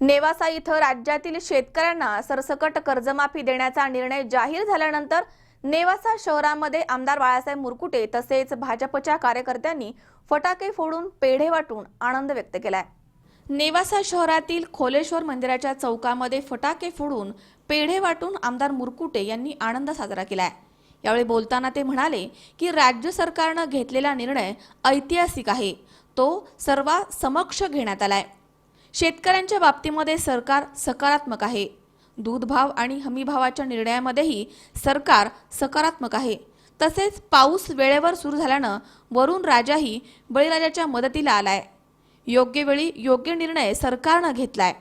नेवासा इथं राज्यातील शेतकऱ्यांना सरसकट कर्जमाफी देण्याचा निर्णय जाहीर झाल्यानंतर नेवासा शहरामध्ये आमदार बाळासाहेब मुरकुटे तसेच भाजपच्या कार्यकर्त्यांनी फटाके फोडून पेढे वाटून आनंद व्यक्त केलाय. नेवासा शहरातील खोलेश्वर मंदिराच्या चौकामध्ये फटाके फोडून पेढे वाटून आमदार मुरकुटे यांनी आनंद साजरा केलाय. यावेळी बोलताना ते म्हणाले की राज्य सरकारनं घेतलेला निर्णय ऐतिहासिक आहे. तो सर्वा समक्ष घेण्यात आलाय. शेतकऱ्यांच्या बाबतीमध्ये सरकार सकारात्मक आहे. दूध भाव आणि हमीभावाच्या निर्णयामध्येही सरकार सकारात्मक आहे. तसेच पाऊस वेळेवर सुरू झाल्यानं वरुण राजाही बळीराजाच्या मदतीला आलाय. योग्य वेळी योग्य निर्णय सरकारनं घेतलाय.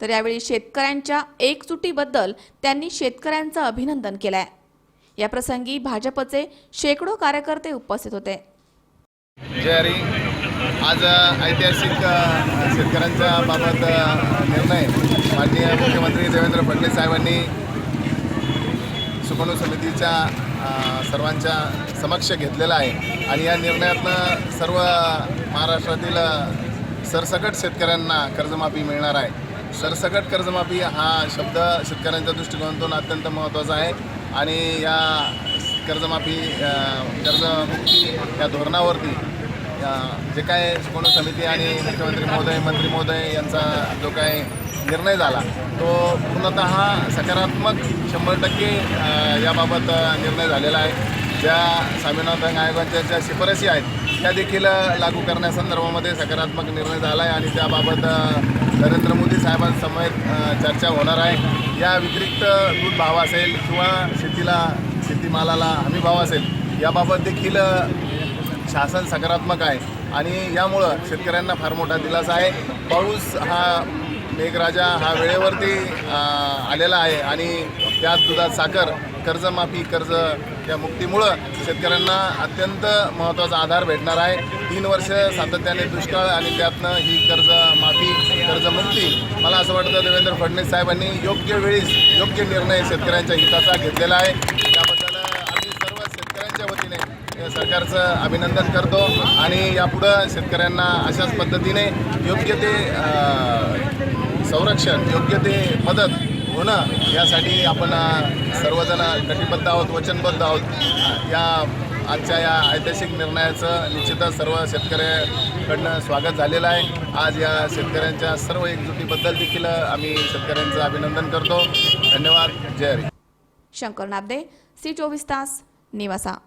तर यावेळी शेतकऱ्यांच्या एकजुटीबद्दल त्यांनी शेतकऱ्यांचं अभिनंदन केलंय. याप्रसंगी भाजपचे शेकडो कार्यकर्ते उपस्थित होते. आज ऐतिहासिक शेतकऱ्यांच्या बाबत निर्णय माननीय मुख्यमंत्री देवेंद्र फडणवीस साहेबांनी सुपणू समितीच्या सर्वांच्या समक्ष घेतलेला आहे. आणि या निर्णयातनं सर्व महाराष्ट्रातील सरसकट शेतकऱ्यांना कर्जमाफी मिळणार आहे. सरसकट कर्जमाफी हा शब्द शेतकऱ्यांच्या दृष्टिकोनातून अत्यंत महत्त्वाचा आहे. आणि या कर्जमाफी कर्जमुक्ती या धोरणावरती जे काय सुपर्ण समिती आणि मुख्यमंत्री महोदय मंत्री महोदय यांचा जो काय निर्णय झाला तो पूर्णतः सकारात्मक शंभर टक्के याबाबत निर्णय झालेला आहे. ज्या स्वामीनाथन आयोगाच्या ज्या शिफारसी आहेत त्या देखील लागू करण्यासंदर्भामध्ये सकारात्मक निर्णय झाला आहे आणि त्याबाबत नरेंद्र मोदी साहेबांसमवेत चर्चा होणार आहे. या व्यतिरिक्त दूध भाव असेल किंवा शेतीला शेतीमालाला हमी भाव असेल याबाबत देखील शासन सकारात्मक आहे. आणि यामुळं शेतकऱ्यांना फार मोठा दिलासा आहे. पाऊस हा मेघराजा हा वेळेवरती आलेला आहे. आणि त्यात दुधात साखर कर्जमाफी कर्ज या मुक्तीमुळं शेतकऱ्यांना अत्यंत महत्त्वाचा आधार भेटणार आहे. तीन वर्ष सातत्याने दुष्काळ आणि त्यातनं ही कर्जमाफी कर्जमुक्ती. मला असं वाटतं देवेंद्र फडणवीस साहेबांनी योग्य वेळीस योग्य निर्णय शेतकऱ्यांच्या हिताचा घेतलेला आहे. त्याबद्दल आम्ही सर्व शेतकऱ्यांच्या वतीने सरकारचं अभिनंदन करतो आणि यापुढं शेतकऱ्यांना अशाच पद्धतीने योग्य ते संरक्षण योग्य ते मदत होणं यासाठी आपण सर्वजण कटिबद्ध आहोत वचनबद्ध आहोत. या आजच्या या ऐतिहासिक निर्णयाचं निश्चितच सर्व शेतकऱ्याकडनं स्वागत झालेलं आहे. आज या शेतकऱ्यांच्या सर्व एकजुटीबद्दल देखील आम्ही शेतकऱ्यांचं अभिनंदन करतो. धन्यवाद. जय हरी. शंकर नाबदे सी चोवीस तास निवासा.